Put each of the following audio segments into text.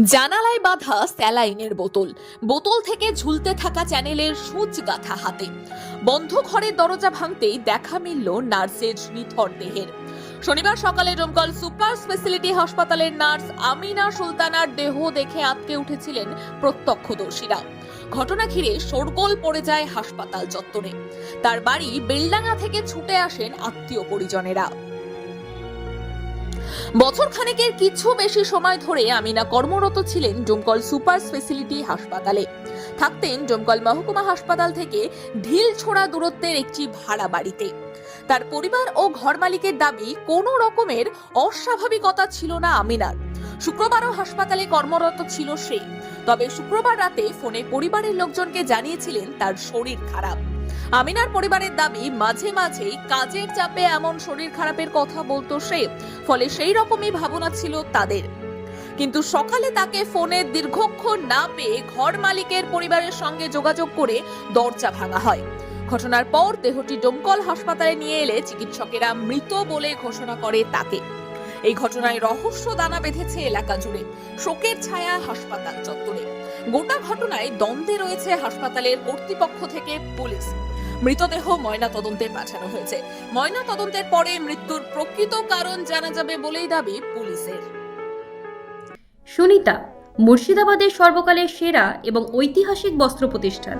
জানালায় বাঁধা স্যালাইনের বোতল। বোতল থেকে ঝুলতে থাকা চ্যানেলের সূচ গাথা হাতে। বন্ধ ঘরের দরজা ভাঙতেই দেখা মিলল নার্সের নিথর দেহের। শনিবার সকালে ডোমকল সুপার স্পেশালিটি হাসপাতালের নার্স আমিনা সুলতানার দেহ দেখে আটকে উঠেছিলেন প্রত্যক্ষদর্শীরা। ঘটনা ঘিরে শোরগোল পড়ে যায় হাসপাতাল চত্বরে। তার বাড়ি বেলডাঙ্গা থেকে ছুটে আসেন আত্মীয় পরিজনেরা। বছর খানেকের কিছু বেশি সময় ধরে আমিনা কর্মরত ছিলেন ডোমকল সুপার স্পেশালিটি হাসপাতালে। থাকতেন ডোমকল মহকুমা হাসপাতাল থেকে ঢিল ছোড়া দূরত্বের একটি ভাড়া বাড়িতে। তার পরিবার ও ঘর মালিকের দাবি, কোনো রকমের অস্বাভাবিকতা ছিল না আমিনার। শুক্রবারও হাসপাতালে কর্মরত ছিল সে। তবে শুক্রবার রাতে ফোনে পরিবারের লোকজনকে জানিয়েছিলেন তার শরীর খারাপ। আমিনার পরিবারের দাবি, মাঝে মাঝেই কাজের চাপে এমন শরীর খারাপের কথা বলতো সে, ফলে সেই রকমই ভাবনা ছিল তাদের। কিন্তু সকালে তাকে ফোনে দীর্ঘক্ষণ না পেয়ে ঘর মালিকের পরিবারের সঙ্গে যোগাযোগ করে দরজা ভাঙা হয়। ঘটনার পর দেহটি ডোমকল হাসপাতালে নিয়ে এলে চিকিৎসকেরা মৃত বলে ঘোষণা করে তাকে। এই ঘটনায় রহস্য দানা বেঁধেছে এলাকা জুড়ে, শোকের ছায়া হাসপাতাল চত্বরে। গোটা ঘটনায় দ্বন্দ্বে রয়েছে হাসপাতালের কর্তৃপক্ষ থেকে পুলিশ। মৃতদেহ ময়না তদন্তে পাঠানো হয়েছে। ময়না তদন্তের পরে মৃত্যুর প্রকৃত কারণ জানা যাবে বলেই দাবি পুলিশের। সুনিতা, মুর্শিদাবাদের সর্বকালের সেরা এবং ঐতিহাসিক বস্ত্র প্রতিষ্ঠান।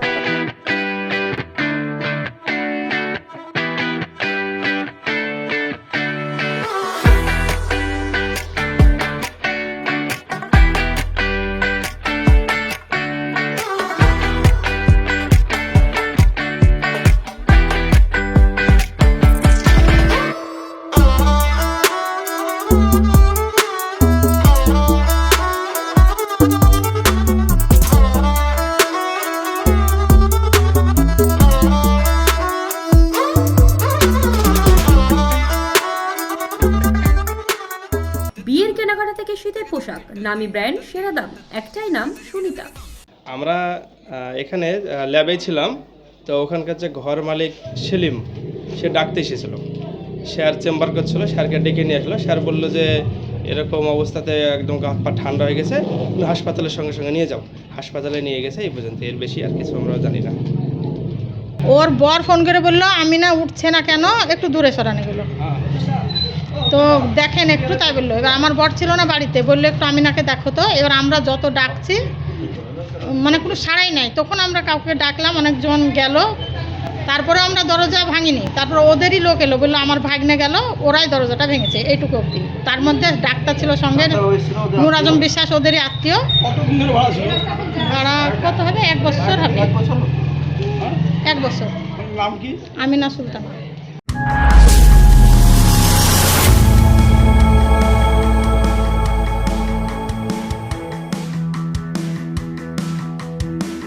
কেনাকাটা থেকে শীতের পোশাক। নামি ব্র্যান্ড, সেরা দাম। একটাই নাম সুনিতা। আমরা এখানে ল্যাবে ছিলাম। তো ওখানকার যে ঘর মালিক সেলিম, সে ডাকতে এসেছিল। স্যার চেম্বার করছিল, স্যারকে ডেকে নিয়ে আসলো। স্যার বলল যে, এরকম অবস্থাতে একদম গা পা ঠান্ডা হয়ে গেছে হাসপাতালের সঙ্গে সঙ্গে নিয়ে যাও। হাসপাতালে নিয়ে গেছে, এই পর্যন্ত। এর বেশি আর কিছু আমরা জানি না। ওর বর ফোন করে বলল আমি না উঠছে না কেন? একটু দূরে সরানো গেলো। তো দেখেন একটু তাই বলল। এবার আমার বর ছিল না বাড়িতে বলল একটু আমিনাকে দেখো তো। এবার আমরা যত ডাকছি মানে কোনো সাড়াই নাই। তখন আমরা কাউকে ডাকলাম অনেকজন গেল। তারপরে আমরা দরজা ভাঙিনি। তারপর ওদেরই লোক এলো বলল আমার ভাগ্নে গেল ওরাই দরজাটা ভেঙেছে এইটুকু অবধি। তার মধ্যে ডাক্তার ছিল সঙ্গে নূর আজম বিশ্বাস ওদেরই আত্মীয়। ভাড়া কত হবে। এক বছর হবে। এক কি? আমিনা সুলতানা।